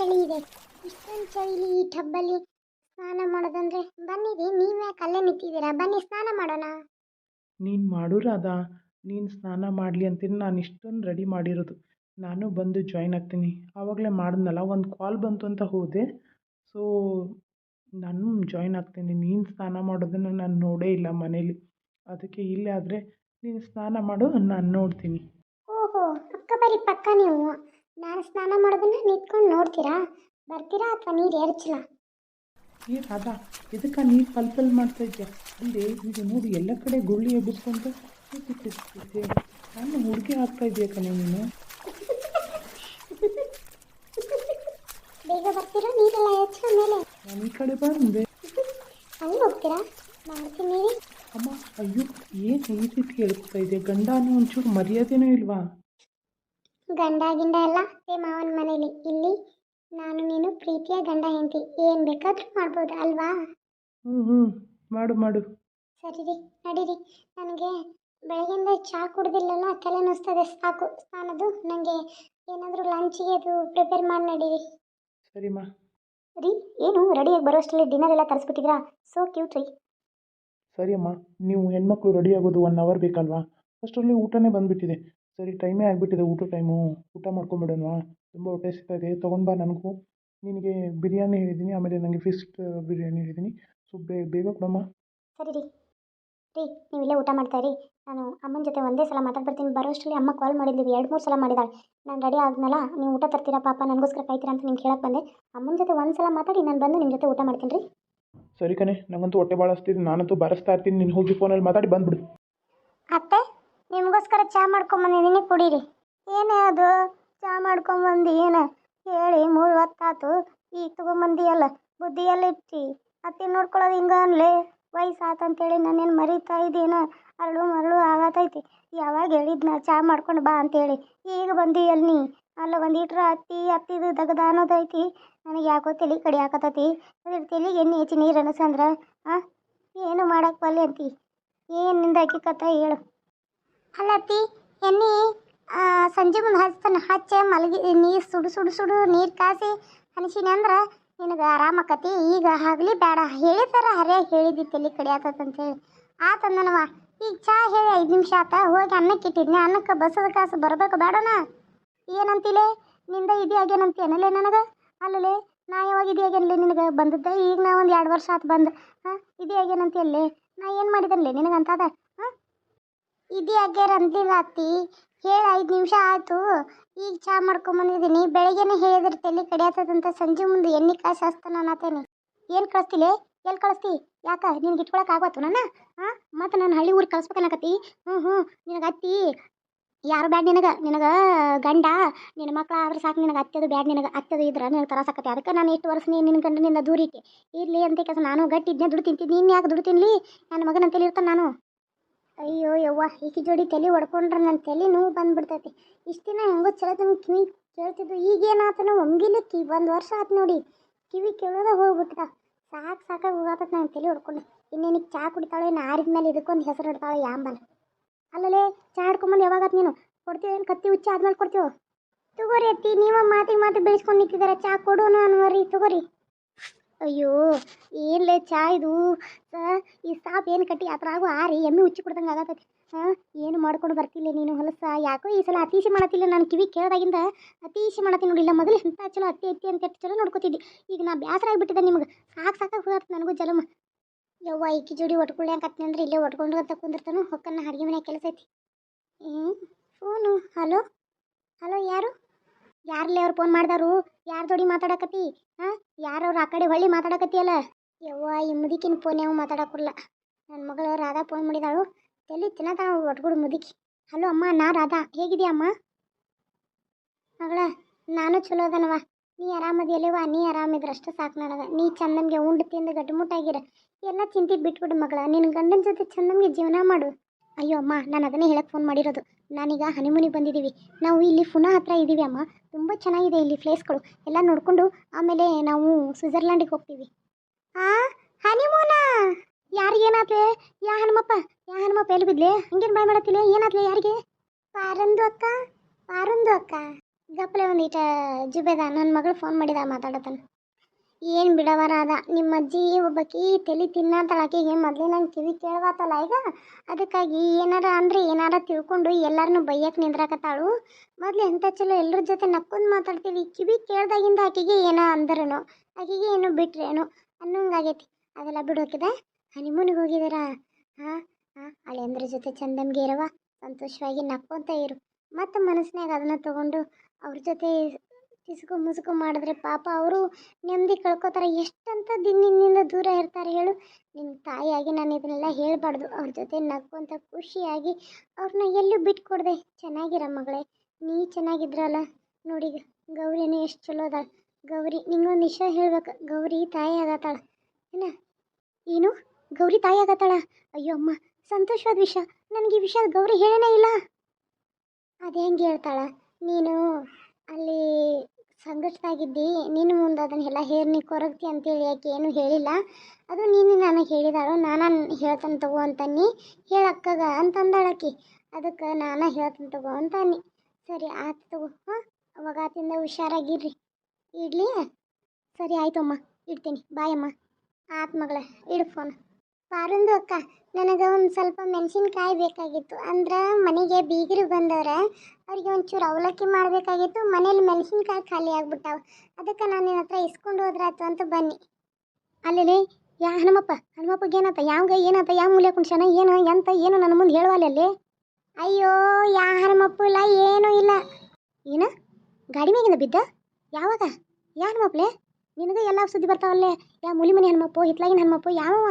ಚಳಿ ಇದೆ ಇಷ್ಟೊಂದು ಚಳಿಲಿ ಈ ಟಬ್ಬಲ್ಲಿ ಸ್ನಾನ ಮಾಡೋದಂದ್ರೆ ಬನ್ನಿರಿ ನೀವು ಯಾಕೆ ಅಲ್ಲೇ ನಿಂತಿದ್ದೀರಾ? ಬನ್ನಿ ಸ್ನಾನ ಮಾಡೋಣ. ನೀನು ಮಾಡು ರಾಧಾ ನೀನು ಸ್ನಾನ ಮಾಡಲಿ ಅಂತೀನಿ. ನಾನು ಇಷ್ಟೊಂದು ರೆಡಿ ಮಾಡಿರೋದು. ನಾನು ಬಂದು ಜಾಯ್ನ್ ಆಗ್ತೀನಿ. ಆವಾಗಲೇ ಮಾಡಿದ್ನಲ್ಲ ಒಂದು ಕಾಲ್ ಬಂತು ಅಂತ ಹೋದೆ. ಸೊ ನಾನು ಜಾಯ್ನ್ ಆಗ್ತೀನಿ. ನೀನು ಸ್ನಾನ ಮಾಡೋದನ್ನು ನಾನು ನೋಡೇ ಇಲ್ಲ ಮನೇಲಿ. ಅದಕ್ಕೆ ಇಲ್ಲೇ ಆದರೆ ನೀನು ಸ್ನಾನ ಮಾಡು ನಾನು ನೋಡ್ತೀನಿ. ಓಹೋ ಅಕ್ಕ ಬರೀ ಪಕ್ಕ ನೀವು. ನಾನು ಸ್ನಾನ ಮಾಡೋದನ್ನ ನಿಂತ್ಕೊಂಡು ನೋಡ್ತೀರಾ? ಬರ್ತೀರಾ ಅಥವಾ ನೀರು ಎರಚಲ ಏ ರಾಧಾ ಇದಕ್ಕೆ ನೀರು ಪಲ್ ಪಲ್ ಮಾಡ್ತಾ ಇದ್ದೆ ಅಲ್ಲಿ ಈಗ ನೋಡಿ ಎಲ್ಲ ಕಡೆ ಗುಳ್ಳಿ ಎಬ್ಬಿಸ್ಕೊಂಡು ನಾನು ಹುಡುಗಿ ಹಾಕ್ತಾ ಇದೆಯಾ ಕಣೆ ನೀನು? ಬೇಗ ಬರ್ತೀರಾ? ನೀರೆಲ್ಲ ಎರಚಲ ಮೇಲೆ ನಾನು ಈ ಕಡೆ ಬಂದೆ. ಅಲ್ಲಿ ಹೋಗ್ತೀರಾ? ಮಾಡ್ತೀನಿ. ಅಮ್ಮ ಅಯ್ಯೋ ಏನು ಈ ರೀತಿ ಹೇಳ್ಕೊತಾ ಇದೆ ಗಂಡ ಅನ್ನೋ ಒಂಚೂರು ಮರ್ಯಾದೆನೂ ಇಲ್ವಾ? ಗಂಡ ಗಿಂಡ ಎಲ್ಲ ಅತ್ತೆ ಮಾವನ ಮನೇಲಿ. ಇಲ್ಲಿ ನಾನು ನೀನು ಪ್ರೀತಿಯ ಗಂಡ ಹೆಂಡತಿ. ಏನು ಬೇಕಾದರೂ ಮಾಡ್ಬೋದು ಅಲ್ವಾ? ಹ್ಞೂ ಹ್ಞೂ ಮಾಡು ಮಾಡು. ಸರಿ ರೀ ನಡೀರಿ ನನಗೆ ಬೆಳಗ್ಗೆಯಿಂದ ಚಹಾ ಕುಡ್ದಿಲ್ಲಲ್ಲ ತಲೆ ನೋಸ್ತದೆ ಸಾಕು ಸ್ನಾನದು ನನಗೆ ಏನಾದರೂ ಲಂಚಿಗೆ ಅದು ಪ್ರಿಪೇರ್ ಮಾಡಿ ನಡೀರಿ ಸರಿಮ್ಮ. ರೀ ಏನು? ರೆಡಿಯಾಗಿ ಬರೋಷ್ಟರಲ್ಲಿ ಡಿನ್ನರ್ ಎಲ್ಲ ತರಿಸ್ಬಿಟ್ಟಿದ್ರಾ ಸೋ ಕ್ಯೂಟ್ ರೀ. ಸರಿ ಅಮ್ಮ ನೀವು ಹೆಣ್ಮಕ್ಳು ರೆಡಿ ಆಗೋದು ಒನ್ ಅವರ್ ಬೇಕಲ್ವಾ? ಅಷ್ಟರಲ್ಲಿ ಊಟನೇ ಬಂದುಬಿಟ್ಟಿದೆ. ಸರಿ ಟೈಮೇ ಆಗಿಬಿಟ್ಟಿದೆ ಊಟದ ಟೈಮು. ಊಟ ಮಾಡ್ಕೊಂಬಿಡೋಣ. ತುಂಬ ಹೊಟ್ಟೆ ಸಿಗ್ತಾ ಇದೆ. ತೊಗೊಂಡು ಬಾ ನನಗೂ. ನಿನಗೆ ಬಿರಿಯಾನಿ ಹೇಳಿದ್ದೀನಿ ಆಮೇಲೆ ನನಗೆ ಫಿಶ್ ಬಿರಿಯಾನಿ ಹೇಳಿದ್ದೀನಿ. ಸೊ ಬೇಗ ಬೇಗ ಕೊಡಮ್ಮ. ಸರಿ ರೀ. ರೀ ನೀವು ಇಲ್ಲೇ ಊಟ ಮಾಡ್ತಾ ಇರಿ. ನಾನು ಅಮ್ಮನ ಜೊತೆ ಒಂದೇ ಸಲ ಮಾತಾಡ್ಬರ್ತೀನಿ. ಬರೋಷ್ಟರಲ್ಲಿ ಅಮ್ಮ ಕಾಲ್ ಮಾಡಿದ್ದೀವಿ ಎರಡು ಮೂರು ಸಲ ಮಾಡಿದಾಳೆ. ನಾನು ರೆಡಿ ಆದ್ನಲ್ಲ ನೀವು ಊಟ ತರ್ತೀರಾ ಪಾಪ ನನಗೋಸ್ಕರ ಕಾಯ್ತೀರಾ ಅಂತ ನಿಮ್ಗೆ ಹೇಳಕ್ಕೆ ಬಂದೆ. ಅಮ್ಮನ ಜೊತೆ ಒಂದು ಸಲ ಮಾತಾಡಿ ನಾನು ಬಂದು ನಿಮ್ಮ ಜೊತೆ ಊಟ ಮಾಡ್ತೀನಿ ರೀ. ಸರಿ ಕಣೆ. ನನಗಂತೂ ಹೊಟ್ಟೆ ಭಾಳ ಹಸ್ತಿದೆ ನಾನಂತೂ ಬರೆಸ್ತಾ ಇರ್ತೀನಿ. ನೀನು ಹೋಗಿ ಫೋನಲ್ಲಿ ಮಾತಾಡಿ ಬಂದ್ಬಿಡು. ಅತ್ತೆ ನಿಮಗೋಸ್ಕರ ಚಹಾ ಮಾಡ್ಕೊಂಬಂದಿದ್ದೀನಿ, ಕುಡೀರಿ. ಏನೇ ಅದು? ಚಹಾ ಮಾಡ್ಕೊಂಬಂದು, ಏನು? ಹೇಳಿ, ಮೂರು ಹೊತ್ತಾತು. ಈಗ ತೊಗೊಂಬಂದಿಯಲ್ಲ, ಬುದ್ಧಿಯಲ್ಲ ಇಟ್ಟು. ಅತ್ತೆ ನೋಡ್ಕೊಳ್ಳೋದು ಹಿಂಗ ಅನ್ಲೆ? ವಯಸ್ಸಾತ ಅಂತೇಳಿ ನಾನೇನು ಮರಿತಾ ಇದ್ದೀನ? ಅರಳು ಮರಳು ಆಗತೈತಿ. ಯಾವಾಗ ಹೇಳಿದ್ನ ಚಹಾ ಮಾಡ್ಕೊಂಡು ಬಾ ಅಂತೇಳಿ. ಈಗ ಬಂದಿಯಲ್ಲ ನೀ? ಅಲ್ಲ ಬಂದಿಟ್ರ ಅತ್ತಿ, ಅತ್ತಿದು ದಗದ ಅನ್ನೋದೈತಿ. ನನಗೆ ಯಾಕೋ ತಲೆ ಕಡಿ ಹಾಕತೈತಿ ಅದ್ರ ತಲೆಗೆ ಎಣ್ಣೆ ಹೆಚ್ಚು ನೀರು ಅನಸಂದ್ರ ಹಾಂ ಏನು ಮಾಡಕ್ಕೆ ಬಲ್ಲೆ ಅಂತಿ? ಏನು ನಿಂದ ಕಥ ಹೇಳು? ಅಲ್ಲತ್ತಿ, ಎಣ್ಣೆ ಸಂಜೆ ಮುಂದೆ ಹಚ್ತಾನೆ ಹಚ್ಚ, ಮಲಗಿ, ನೀರು ಸುಡು ಸುಡು ಸುಡು, ನೀರು ಕಾಸಿ ಹನಿಸಿನಿ ಅಂದ್ರೆ ನಿನಗೆ ಆರಾಮಾಕತಿ ಈಗ ಆಗಲಿ ಬೇಡ ಹೇಳಿದಾರ ಹರಿಯಾಗಿ ಹೇಳಿದ್ದಿ ತಲೆ ಕಡೆ ಆತಂತೇಳಿ ಆತಂದನವ, ಈಗ ಚಾ ಹೇಳಿ ಐದು ನಿಮಿಷ ಆತ, ಹೋಗಿ ಅನ್ನಕ್ಕೆ ಇಟ್ಟಿದ್ನಿ. ಅನ್ನಕ್ಕೆ ಬಸದ ಕಾಸು ಬರಬೇಕು ಬೇಡನ ಏನಂತಿಲೆ, ನಿಂದ ಇದೇ ಆಗ್ಯಾನಂತೇನಲ್ಲೇ ನನಗೆ? ಅಲ್ಲಲೇ, ನಾ ಯಾವಾಗ ಇದೇ ಆಗ್ಯಾನಲ್ಲೇ ನಿನಗೆ ಬಂದದ್ದ? ಈಗ ನಾ ಒಂದು ಎರಡು ವರ್ಷ ಆತು ಬಂದು. ಹಾಂ, ಇದೇ ಆಗ್ಯಾನಂತಲ್ಲೇ ನಾ ಏನು ಮಾಡಿದನ್ಲೇ ನಿನಗಂತದ? ಇದೇ ಆಗ್ಯಾರ ಅಂದಿಲ್ಲ ಅತ್ತಿ ಹೇಳಿ ಐದು ನಿಮಿಷ ಆಯಿತು. ಈಗ ಚಹಾ ಮಾಡ್ಕೊಂಬಂದಿದ್ದೀನಿ ಬೆಳಗ್ಗೆನೇ ಹೇಳಿದ್ರೆ ತಲೆ ಕಡಿಯತ್ತದಂತ ಸಂಜೆ ಮುಂದೆ ಎಣ್ಣೆ ಕಾಸು ಹಚ್ತಾನ ಅನ್ನತೇನೆ. ಏನು ಕಳಿಸ್ತಿಲೆ? ಎಲ್ಲಿ ಕಳಿಸ್ತಿ? ಯಾಕ? ನಿನ್ಗೆ ಇಟ್ಕೊಳಕ್ಕೆ ಆಗತ್ತು ನನ್ನ? ಹಾಂ ಮತ್ತು ನಾನು ಹಳ್ಳಿ ಊರಿಗೆ ಕಳಿಸ್ಬೇಕನ್ನಕತ್ತಿ? ಹ್ಞೂ ಹ್ಞೂ ನಿನಗೆ ಅತ್ತಿ? ಯಾರು ಬ್ಯಾಡ ನಿನಗೆ? ನಿನಗೆ ಗಂಡ? ನಿನ್ನ ಮಕ್ಳು ಆದ್ರೆ ಸಾಕು ನಿನಗೆ ಅತ್ತೆದು ಬ್ಯಾಡ್ ನಿನಗೆ. ಅತ್ತೆದು ಇದ್ರೆ ನಿನಗೆ ತರಾಸಕತ್ತೆ. ಅದಕ್ಕೆ ನಾನು ಎಷ್ಟು ವರ್ಷ ನೀನು ನಿನ್ನ ಗಂಡನಿಂದ ದೂರ ಇಟ್ಟೆ ಇರಲಿ ಅಂತ ಕೆಲಸ. ನಾನು ಗಟ್ಟಿ ಇದ್ನೇ ದುಡ್ಡು ತಿಂತೀನಿ ನೀನು ಯಾಕೆ ದುಡ್ಡು ತಿನ್ಲಿ? ನನ್ನ ಮಗನ ಅಂತೇಳಿ ಇರ್ತಾನೆ ನಾನು. ಅಯ್ಯೋ ಯವ್ವ, ಈಕಿ ಜೋಡಿ ತಲೆ ಹೊಡ್ಕೊಂಡ್ರೆ ನನ್ನ ತಲೆ ನೋವು ಬಂದ್ಬಿಡ್ತೈತಿ. ಇಷ್ಟು ದಿನ ಹೆಂಗೋ ಚಲೋ ನಮ್ಮ ಕಿವಿ ಕೇಳ್ತಿದ್ದು ಈಗೇನಾತನ ಒಂಗಿನ ಕಿ, ಒಂದು ವರ್ಷ ಆತು ನೋಡಿ. ಕಿವಿ ಕೇಳೋದ ಹೋಗ್ಬಿಟ್ಟ. ಸಾಕು ಸಾಕಾಗಿ ಹೋಗತ್ತ ನಾನು ತಲೆ ಹೊಡ್ಕೊಂಡು ಇನ್ನೇನಿಗೆ ಚಹಾ ಕುಡಿತಾಳೆ ನಾರಿದ ಮೇಲೆ ಇದಕ್ಕೊಂದು ಹೆಸರು ಇಡ್ತಾಳೆ ಯಾಂಬಲ್ ಅಲ್ಲಲೇ, ಚಾ ಹಿಡ್ಕೊಂಬಂದು ಯಾವಾಗ ಆತ್ ನೀನು? ಕೊಡ್ತೀವಿ ಏನು ಕತ್ತಿ ಹುಚ್ಚಿ ಆದ್ಮೇಲೆ ಕೊಡ್ತೀವೋ ತಗೋರಿ ಅತ್ತಿ, ನೀವ ಮಾತಿಗೆ ಮಾತು ಬೆಳೆಸ್ಕೊಂಡು ನಿಂತಿದ್ದಾರೆ ಚಹಾ ಕೊಡೋಣ ಅನ್ವರಿ, ತಗೋರಿ. ಅಯ್ಯೋ, ಏನ್ಲೇ ಚಾ ಇದು? ಈ ಸಾಪ್ ಏನು ಕಟ್ಟಿ ಅದ್ರಾಗು ಆರಿ ಎಮ್ಮೆ ಉಚ್ಚಿ ಕೊಡ್ದಂಗೆ ಆಗತೈತಿ. ಹಾಂ, ಏನು ಮಾಡ್ಕೊಂಡು ಬರ್ತಿಲ್ಲ ನೀನು ಹೊಲಸ? ಯಾಕೋ ಈ ಸಲ ಅತೀಶಿ ಮಾಡತ್ತಿಲ್ಲ ನಾನು ಕಿವಿ ಕೇಳ್ದಾಗಿಂದ ಅತೀಶಿ ಮಾಡತ್ತೀನಿ ನೋಡಿಲ್ಲ ಮೊದಲು ಇಂಥ ಚಲೋ ಅತ್ತಿ ಅತ್ತಿ ಅಂತ ಚಲೋ ನೋಡ್ಕೋತಿದ್ದೆ. ಈಗ ನಾ ಬೇಸರ ಆಗಿಬಿಟ್ಟಿದ್ದೆ ನಿಮ್ಗೆ. ಸಾಕು ಸಾಕಾಗಿ ಹೋಗತ್ತೆ ನನಗೂ ಜಲಮ. ಯವ್ವ, ಈಕಿ ಜೋಡಿ ಒಟ್ಕೊಳ್ಳ್ಯಾಂಕತ್ತೀನಿ ಅಂದ್ರೆ ಇಲ್ಲೇ ಒಟ್ಕೊಂಡು ಅಂತ ಕುಂದಿರ್ತಾನು? ಹೊಕ್ಕನ್ನ ಅಡುಗೆ ಮನೆ ಕೆಲಸ ಐತಿ. ಹ್ಞೂ ಫೋನು, ಹಲೋ? ಹಲೋ, ಯಾರು? ಯಾರ್ಲೇ ಅವ್ರು ಫೋನ್ ಮಾಡ್ದಾರು, ಯಾರ ಜೋಡಿ ಮಾತಾಡಕತ್ತಿ? ಹಾಂ? ಯಾರವ್ರು ಆ ಕಡೆ ಹೊಳ್ಳಿ ಮಾತಾಡಕತ್ತಿಯಲ್ಲ? ಯವ್ವ, ಈ ಮುದುಕಿನ ಫೋನ್ ಯಾವ ನನ್ನ ಮಗಳು ರಾಧಾ ಫೋನ್ ಮಾಡಿದಾಳು. ಎಲ್ಲಿ ತಿನ್ನತಾಳ ಒಟ್ಗುಡು ಮುದುಕಿ? ಹಲೋ ಅಮ್ಮ, ನಾ ರಾಧಾ. ಹೇಗಿದೆಯಮ್ಮ ಮಗಳ, ನಾನು ಚಲೋ ಅದನವ ನೀ ಆರಾಮದಿಯಲ್ಲವ ನೀ ಆರಾಮಿದ್ರಷ್ಟು ಸಾಕು ನನಗೆ. ನೀ ಚಂದಂಗೆ ಉಂಡು ತಿಂದು ಗಟ್ಟಿಮುಟ್ಟಾಗಿರ ಎಲ್ಲ ಚಿಂತೆ ಬಿಟ್ಬಿಡು ಮಗಳ. ನಿನ್ನ ಗಂಡನ ಜೊತೆ ಚಂದಂಗೆ ಜೀವನ ಮಾಡು. ಅಯ್ಯೋ ಅಮ್ಮ, ನಾನು ಅದನ್ನೇ ಹೇಳಕ್ಕೆ ಫೋನ್ ಮಾಡಿರೋದು. ನಾನೀಗ ಹನಿಮೂನಿಗೆ ಬಂದಿದ್ದೀವಿ ನಾವು ಇಲ್ಲಿ ಪುನಃ ಹತ್ರ ಇದ್ದೀವಿ ಅಮ್ಮ. ತುಂಬ ಚೆನ್ನಾಗಿದೆ ಇಲ್ಲಿ ಪ್ಲೇಸ್ಗಳು ಎಲ್ಲ ನೋಡಿಕೊಂಡು ಆಮೇಲೆ ನಾವು ಸ್ವಿಟ್ಜರ್ಲ್ಯಾಂಡಿಗೆ ಹೋಗ್ತೀವಿ. ಆ ಹನಿಮೂನ ಯಾರಿಗೇನಾತ್ಲೆ ಯಾ ಹನುಮಪ್ಪ? ಯಾ ಹನುಮಪ್ಪ, ಎಲ್ಲಿ ಬಿದ್ಲೆ? ಹಂಗೇನು ಬಾಯ್ ಮಾಡತ್ತಿಲ್ಲ ಏನಾತ್ಲೆ ಯಾರಿಗೆ? ಪಾರಂದು ಅಕ್ಕ? ಪಾರಂದು ಅಕ್ಕ? ಗಪ್ಪಲೆ ಒಂದೀಟ ಜುಬೇದ ನನ್ನ ಮಗಳು ಫೋನ್ ಮಾಡಿದ ಮಾತಾಡತಾನ ಏನು ಬಿಡವರಾದ ನಿಮ್ಮ ಅಜ್ಜಿ ಒಬ್ಬಕಿ ತಲೆ ತಿನ್ನತ್ತಾಳ ಆಕೆಗೆ ಮೊದಲೇ ನಂಗೆ ಕಿವಿ ಕೇಳವಾತಲ್ಲ ಈಗ? ಅದಕ್ಕಾಗಿ ಏನಾರ ಅಂದ್ರೆ ಏನಾರ ತಿಳ್ಕೊಂಡು ಎಲ್ಲರನ್ನೂ ಬೈಯಕ್ಕೆ ನಿಂದ್ರಾಕತ್ತಾಳು. ಮೊದಲು ಎಂಥ ಚಲೋ ಎಲ್ಲರ ಜೊತೆ ನಕ್ಕೊಂಡು ಮಾತಾಡ್ತೀವಿ, ಕಿವಿ ಕೇಳ್ದಾಗಿಂದ ಆಕೆಗೆ ಏನೋ ಅಂದ್ರೂ ಆಕೆಗೆ ಏನೋ ಬಿಟ್ರೇನು ಅನ್ನೋಂಗಾಗೈತಿ. ಅದೆಲ್ಲ ಬಿಡೋಕಿದೆ ಹನಿಮೂನಿಗೆ ಹೋಗಿದಾರ. ಹಾಂ ಹಾಂ ಹಳೆಯಂದ್ರ ಜೊತೆ ಚಂದನ್ಗೆ ಇರವ ಸಂತೋಷವಾಗಿ ನಕ್ಕೊಂತ ಇರು. ಮತ್ತು ಮನಸ್ಸಿನಾಗ ಅದನ್ನ ತಗೊಂಡು ಅವ್ರ ಜೊತೆ ಕಿಸುಕು ಮುಸುಕು ಮಾಡಿದ್ರೆ ಪಾಪ ಅವರು ನೆಮ್ಮದಿ ಕಳ್ಕೊತಾರೆ. ಎಷ್ಟಂತ ದಿನದಿಂದ ದೂರ ಇರ್ತಾರೆ ಹೇಳು. ನಿನ್ನ ತಾಯಿಯಾಗಿ ನಾನು ಇದನ್ನೆಲ್ಲ ಹೇಳಬಾರ್ದು. ಅವ್ರ ಜೊತೆ ನಕ್ಕೊಂತ ಖುಷಿಯಾಗಿ ಅವ್ರನ್ನ ಎಲ್ಲೂ ಬಿಟ್ಕೊಡ್ದೆ. ಚೆನ್ನಾಗಿರ ಮಗಳೇ. ನೀ ಚೆನ್ನಾಗಿದ್ರಲ್ಲ. ನೋಡಿ ಗೌರಿನೂ ಎಷ್ಟು ಚಲೋ ಅದಾಳ. ಗೌರಿ, ನಿಂಗೊಂದು ವಿಷಯ ಹೇಳ್ಬೇಕು. ಗೌರಿ ತಾಯಿ ಆಗತ್ತಾಳ. ಏನ? ಏನು? ಗೌರಿ ತಾಯಿ ಆಗತ್ತಾಳ? ಅಯ್ಯೋ ಅಮ್ಮ, ಸಂತೋಷವಾದ ವಿಷಯ. ನನಗೆ ಈ ವಿಷಯ ಗೌರಿ ಹೇಳೇನೇ ಇಲ್ಲ. ಅದು ಹೆಂಗೆ ಹೇಳ್ತಾಳ? ನೀನು ಅಲ್ಲಿ ಸಂಕಟದಾಗಿದ್ದಿ ನಿನ್ನ ಮುಂದೆ ಅದನ್ನೆಲ್ಲ ಹೇರ್, ನೀ ಕೊರಗ್ತಿ ಅಂತೇಳಿ ಯಾಕೆ ಏನು ಹೇಳಿಲ್ಲ. ಅದು ನೀನು ನನಗೆ ಹೇಳಿದಾಳು, ನಾನು ಹೇಳ್ತಾನೆ ತಗೋ ಅಂತನ್ನಿ ಹೇಳಕ್ಕಗ ಅಂತಂದಾಳಕಿ ಅದಕ್ಕೆ ನಾನು ಹೇಳ್ತಾನೆ ತಗೋ ಅಂತನ್ನಿ ಸರಿ ಆತು ತಗೋ. ಹಾಂ, ಅವಾಗ ಆತಿಂದ ಹುಷಾರಾಗಿರ್ರಿ. ಇಡ್ಲಿ ಸರಿ, ಆಯ್ತಮ್ಮ. ಇಡ್ತೀನಿ. ಬಾಯಮ್ಮ. ಆತ್ ಮಗಳೇ, ಇಡು ಫೋನ್ ಪಾರಂದು ಅಕ್ಕ, ನನಗೆ ಒಂದು ಸ್ವಲ್ಪ ಮೆಣಸಿನ್ಕಾಯಿ ಬೇಕಾಗಿತ್ತು. ಅಂದ್ರೆ ಮನೆಗೆ ಬೀಗರು ಬಂದವ್ರೆ, ಅವ್ರಿಗೆ ಒಂಚೂರು ಅವಲಕ್ಕಿ ಮಾಡಬೇಕಾಗಿತ್ತು. ಮನೇಲಿ ಮೆಣಸಿನ್ಕಾಯಿ ಖಾಲಿ ಆಗ್ಬಿಟ್ಟಾವ. ಅದಕ್ಕೆ ನಾನು ನಿನ್ನ ಹತ್ರ ಇಸ್ಕೊಂಡು ಹೋದ್ರಾತು ಅಂತ ಬನ್ನಿ. ಅಲ್ಲಿ ಯಾ ಹನುಮಪ್ಪ, ಹನುಮಪ್ಪಗೆ ಏನಪ್ಪ, ಯಾವಾಗ, ಏನಪ್ಪ, ಯಾವ ಮೂಲೆ ಕುಣ್ಸಣ ಏನು, ಎಂತ, ಏನು ನನ್ನ ಮುಂದೆ ಹೇಳುವಲ್ಲ ಅಲ್ಲಿ ಅಯ್ಯೋ, ಯಾ ಹನುಮಪ್ಪ ಇಲ್ಲ ಏನೂ ಇಲ್ಲ. ಏನ? ಗಾಡಿ ಮೇಗಿಂದ ಬಿದ್ದ? ಯಾವಾಗ? ಯಾ ಹನುಮಪ್ಪಲೆ ನಿನಗೆ ಎಲ್ಲ ಸುದ್ದಿ ಬರ್ತಾವಲ್ಲೇ, ಯಾ ಮುಲಿ ಮನೆ ಹನುಮಪ್ಪು, ಹಿತ್ಲಾಗಿನ ಹನುಮಪ್ಪು, ಯಾವವ?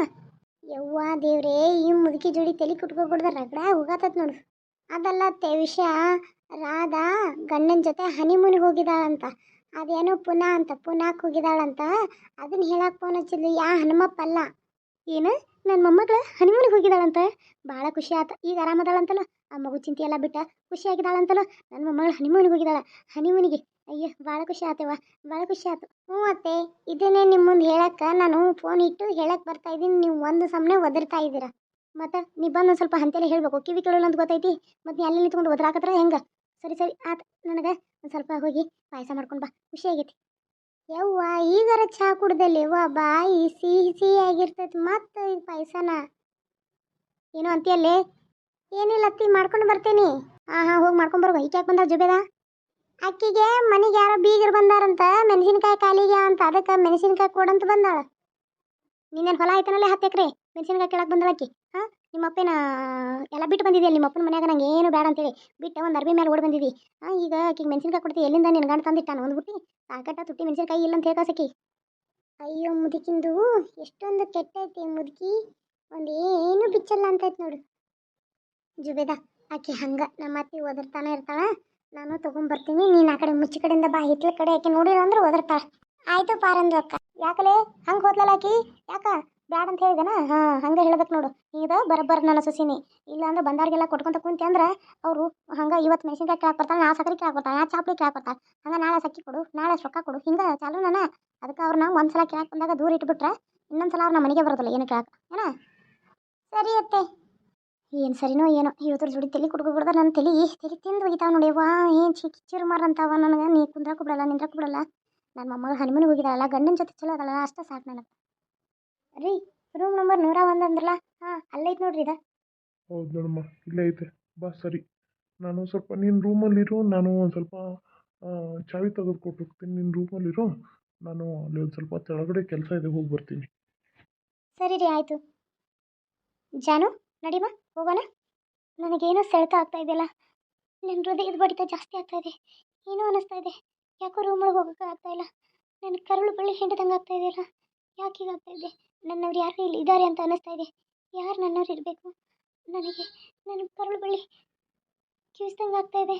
ಯವ್ವ ದೇವ್ರೇ, ಈ ಮುದುಕಿ ಜೋಡಿ ತಲೆ ಕುಟ್ಕೋಬಿಡ್ದ ರಗಡ ಹೋಗತ್ತದ ನೋಡು. ಅದಲ್ಲ ಅತ್ತೆ, ವಿಷಯ. ರಾಧಾ ಗಂಡನ ಜೊತೆ ಹನಿಮೂನಿಗೆ ಹೋಗಿದ್ದಾಳಂತ. ಅದೇನು ಪುನಃ ಅಂತ, ಪುನಾಕ್ ಹೋಗಿದ್ದಾಳಂತ. ಅದನ್ನ ಹೇಳಕ್ ಫೋನ್ ಹಚ್ಚಿದ್ಲು. ಯಾ ಹನುಮಪ್ಪ ಅಲ್ಲ. ಏನು? ನನ್ನ ಮೊಮ್ಮಗಳು ಹನಿಮೂನಿಗೆ ಹೋಗಿದ್ದಾಳಂತ? ಭಾಳ ಖುಷಿ ಆತ. ಈಗ ಆರಾಮದಾಳಂತಲ್ಲ ಆ ಮಗು ಚಿಂತೆ ಎಲ್ಲ ಬಿಟ್ಟ ಖುಷಿ ಆಗಿದ್ದಾಳಂತಲ್ಲ ನನ್ನ ಮೊಮ್ಮಗಳು ಹನಿಮೂನಿಗೆ ಹೋಗಿದ್ದಾಳ. ಹನಿಮೂನಿಗೆ ಅಯ್ಯೋ ಭಾಳ ಖುಷಿ ಆತವ್ವ ಭಾಳ ಖುಷಿ ಆತು. ಹ್ಞೂ ಅತ್ತೆ, ಇದನ್ನೇ ನಿಮ್ಮ ಮುಂದೆ ಹೇಳಕ್ಕೆ ನಾನು ಫೋನ್ ಇಟ್ಟು ಹೇಳಕ್ಕೆ ಬರ್ತಾ ಇದ್ದೀನಿ, ನೀವು ಒಂದು ಸಮನೆ ಒದರ್ತಾ ಇದ್ದೀರಾ? ಮತ್ತು ನೀವು ಬಂದು ಸ್ವಲ್ಪ ಅಂತೇಳಿ ಹೇಳಬೇಕು, ಕಿವಿ ಕೇಳಲ್ಲ ಅಂತ ಗೊತ್ತೈತಿ ಮತ್ತು ನೀ ಅಲ್ಲಿ ನಿಂತ್ಕೊಂಡು ಒದರಾಕತ್ರ ಹೆಂಗೆ? ಸರಿ ಸರಿ, ಆತು, ನನಗೆ ಒಂದು ಸ್ವಲ್ಪ ಹೋಗಿ ಪಾಯಸ ಮಾಡ್ಕೊಂಡು ಬಾ, ಖುಷಿ ಆಗೈತಿ. ಯವ್ವ, ಈಗಾರ ಚಹಾ ಕುಡ್ದಲ್ಲಿ ವಾ ಬಾಯಿ ಸಿಹಿ ಸಿಹಿ ಆಗಿರ್ತೈತಿ ಮತ್ತು ಈ ಪಾಯಸನ? ಏನೋ ಅಂತೀಯಲ್ಲೇ? ಏನಿಲ್ಲ ಅತ್ತಿ, ಮಾಡ್ಕೊಂಡು ಬರ್ತೀನಿ. ಹಾಂ ಹಾಂ, ಹೋಗಿ ಮಾಡ್ಕೊಂಡು ಬರುವ, ಈಕೆ ಯಾಕೆ ಬಂದಾವ ಜುಬೇದ? ಅಕ್ಕಿಗೆ ಮನೆಗೆ ಯಾರೋ ಬೀಗರು ಬಂದಾರಂತ, ಮೆಣಸಿನಕಾಯಿ ಕಾಲಿಗೆ ಅಂತ, ಅದಕ್ಕೆ ಮೆಣಸಿನ್ಕಾಯಿ ಕೊಡಂತ ಬಂದಾಳ. ನಿನ್ನ ಹೊಲ ಆಯ್ತಾನಲ್ಲೇ ಹತ್ತು ಎಕರೆ, ಮೆಣಸಿನಕಾಯಿ ಕೇಳಕ್ಕೆ ಬಂದಳ ಅಕ್ಕಿ? ಹಾಂ, ನಿಮ್ಮ ಅಪ್ಪನ, ಎಲ್ಲ ಬಿಟ್ಟು ಬಂದಿದ್ಯಲ್ಲ ನಿಮ್ಮ ಅಪ್ಪನ ಮನ್ಯಾಗ? ನಂಗೆ ಏನು ಬೇಡ ಅಂತೇಳಿ. ಬಿಟ್ಟು ಒಂದು ಅರ್ಬಿ ಮೇಲೆ ಓಡಿ ಬಂದಿದ್ದಿ ಹಾಂ, ಈಗ ಆಕಿಗೆ ಮೆಣಸಿನಕಾಯಿ ಕೊಡ್ತೀವಿ ಎಲ್ಲಿಂದ ನಿನ್ನ ಗಂಡ ತಂದಿಟ್ಟಾನ? ಒಂದು ಬುಟ್ಟಿ ಸಾಕಟ್ಟ ತುಟ್ಟಿ ಮೆಣಸಿನಕಾಯಿ ಇಲ್ಲ ಅಂತ ಹೇಳ್ಕಾಸಕಿ ಅಯ್ಯೋ ಮುದುಕಿಂದು, ಎಷ್ಟೊಂದು ಕೆಟ್ಟೈತಿ ಮುದುಕಿ. ಒಂದು ಏನು ಬಿಚ್ಚಲ್ಲ ಅಂತೈತಿ ನೋಡು. ಜುಬೇದ ಆಕೆ ಹಂಗೆ, ನಮ್ಮ ಅತ್ತಿ ಓದಿರ್ತಾನೆ ಇರ್ತಾಳ. ನಾನು ತಗೊಂಬರ್ತೀನಿ, ನೀನು ಆ ಕಡೆ ಮುಚ್ಚಿ ಕಡೆಯಿಂದ ಬಾ, ಹಿತ್ಲ ಕಡೆ ಆಕೆ ನೋಡಿರ ಅಂದ್ರೆ ಆಯಿತು ಆಯ್ತು ಪಾರಂದು ಅಕ್ಕ. ಯಾಕಲೆ? ಹಂಗೆ ಹೋದ್ಲಲ್ಲ ಆಕಿ? ಯಾಕ? ಬ್ಯಾಡ ಅಂತ ಹೇಳಿದನ? ಹಾಂ, ಹಂಗೆ ಹೇಳ್ಬೇಕು ನೋಡು. ಈಗ ಬರಬ್ಬರ ನನ್ನ ಸೊಸಿನಿ. ಇಲ್ಲ ಅಂದ್ರೆ ಬಂದಾರಿಗೆಲ್ಲ ಕೊಟ್ಕೊಂತ ಕುಂತಿ ಅಂದ್ರೆ ಅವರು ಹಂಗೆ ಇವತ್ತು ಮೆಣಸಿನ್ಕಾಯಿ ಕೇಳಕ್ಕೆ ಬರ್ತಾಳೆ ನಾ ಸಕ್ಕರೆ ಕೇಳಕ್ಕೆ ಬರ್ತಾಳೆ ನಾ ಚಾಪ್ಲಿ ಕೇಳಕ್ಕೆ ಬರ್ತಾಳೆ. ಹಂಗೆ ನಾಳೆ ಸಕ್ಕಿ ಕೊಡು, ನಾಳೆ ರೊಕ್ಕ ಕೊಡು. ಹಿಂಗೆ ಚಾಲು ನಾನು. ಅದಕ್ಕೆ ಅವ್ರನ್ನ ಒಂದು ಸಲ ಕೇಳಕ್ಕೆ ಬಂದಾಗ ದೂರ ಇಟ್ಬಿಟ್ರೆ ಇನ್ನೊಂದು ಸಲ ನಮ್ಮ ಮನೆಗೆ ಬರೋದಿಲ್ಲ, ಏನು ಕೇಳಕ್ಕೆ ಏನ? ಸರಿ ಅತ್ತೆ. ಏನು ಸರಿನೋ ಏನೋ? ಇವತ್ತರ ಜೋಡಿ ತಲೆ ಕುಡ್ಕೊಬಿಡ್ದ ನನ್ನ ತಲೆ. ತಲೆ ತಿಂದು ಹೋಗಿತಾವ ನೋಡಿ ವಾ ಏನು ಚಿ ಕಿಚ್ಚಿರು ಮಾರಂತಾವ ನನಗೆ. ನೀ ಕುಂದ್ರಕ್ಕೂ ಬಿಡಲ್ಲ ನಿಂದ್ರಕ್ಕೂ ಬಿಡಲ್ಲ ನನ್ನ ಮೊಮ್ಮಗಳು ಹನಿಮನಿಗೆ ಹೋಗಿದ್ದಾಳಲ್ಲ ಗಂಡನ ಜೊತೆ ಚಲೋ ಅದಲ್ಲ ಅಷ್ಟೇ ಸಾಕು ನನಗೆ. ರೀ ರೂಮ್ ನಂಬರ್ ನೂರ ಒಂದು ಅಂದ್ರಲ್ಲ? ಹಾಂ ಅಲ್ಲೈತೆ ನೋಡ್ರಿ ಇದು. ಹೌದು ನೋಡಮ್ಮ ಇಲ್ಲೇ ಐತೆ. ಬಾ ಸರಿ. ನಾನು ಸ್ವಲ್ಪ ನಿನ್ನ ರೂಮಲ್ಲಿರು ನಾನು ಒಂದು ಸ್ವಲ್ಪ ಚಾವಿ ತೆಗೆದು ಕೊಟ್ಟು ಹೋಗ್ತೀನಿ ನಿನ್ನ ರೂಮಲ್ಲಿರು ನಾನು ಅಲ್ಲಿ ಒಂದು ಸ್ವಲ್ಪ ಕೆಳಗಡೆ ಕೆಲಸ ಇದೆ ಹೋಗಿ ಬರ್ತೀನಿ. ಸರಿ ರೀ ಆಯಿತು. ಜಾನು? ನಡಿಮ ಹೋಗೋಣ. ನನಗೇನೋ ಸೆಳೆತ ಆಗ್ತಾ ಇದೆಯಲ್ಲ ನನ್ನ ಹೃದಯದ ಬಡಿತ ಜಾಸ್ತಿ ಆಗ್ತಾ ಇದೆ, ಏನೋ ಅನ್ನಿಸ್ತಾ ಇದೆ. ಯಾಕೋ ರೂಮ್ ಒಳಗೆ ಹೋಗೋಕೆ ಆಗ್ತಾ ಇಲ್ಲ. ನನ್ನ ಕರುಳು ಬಳ್ಳಿ ಹಿಂಡಿದಂಗೆ ಆಗ್ತಾ ಇದೆಯಲ್ಲ ಯಾಕೆ ಹೀಗಾಗ್ತಾ ಇದೆ? ನನ್ನವ್ರು ಯಾರು ಇಲ್ಲಿ ಇದ್ದಾರೆ ಅಂತ ಅನ್ನಿಸ್ತಾ ಇದೆ. ಯಾರು ನನ್ನವ್ರು ಇರಬೇಕು? ನನಗೆ ನನ್ನ ಕರುಳು ಬಳ್ಳಿ ಕಿವಿಸ್ದಂಗೆ ಆಗ್ತಾ ಇದೆ.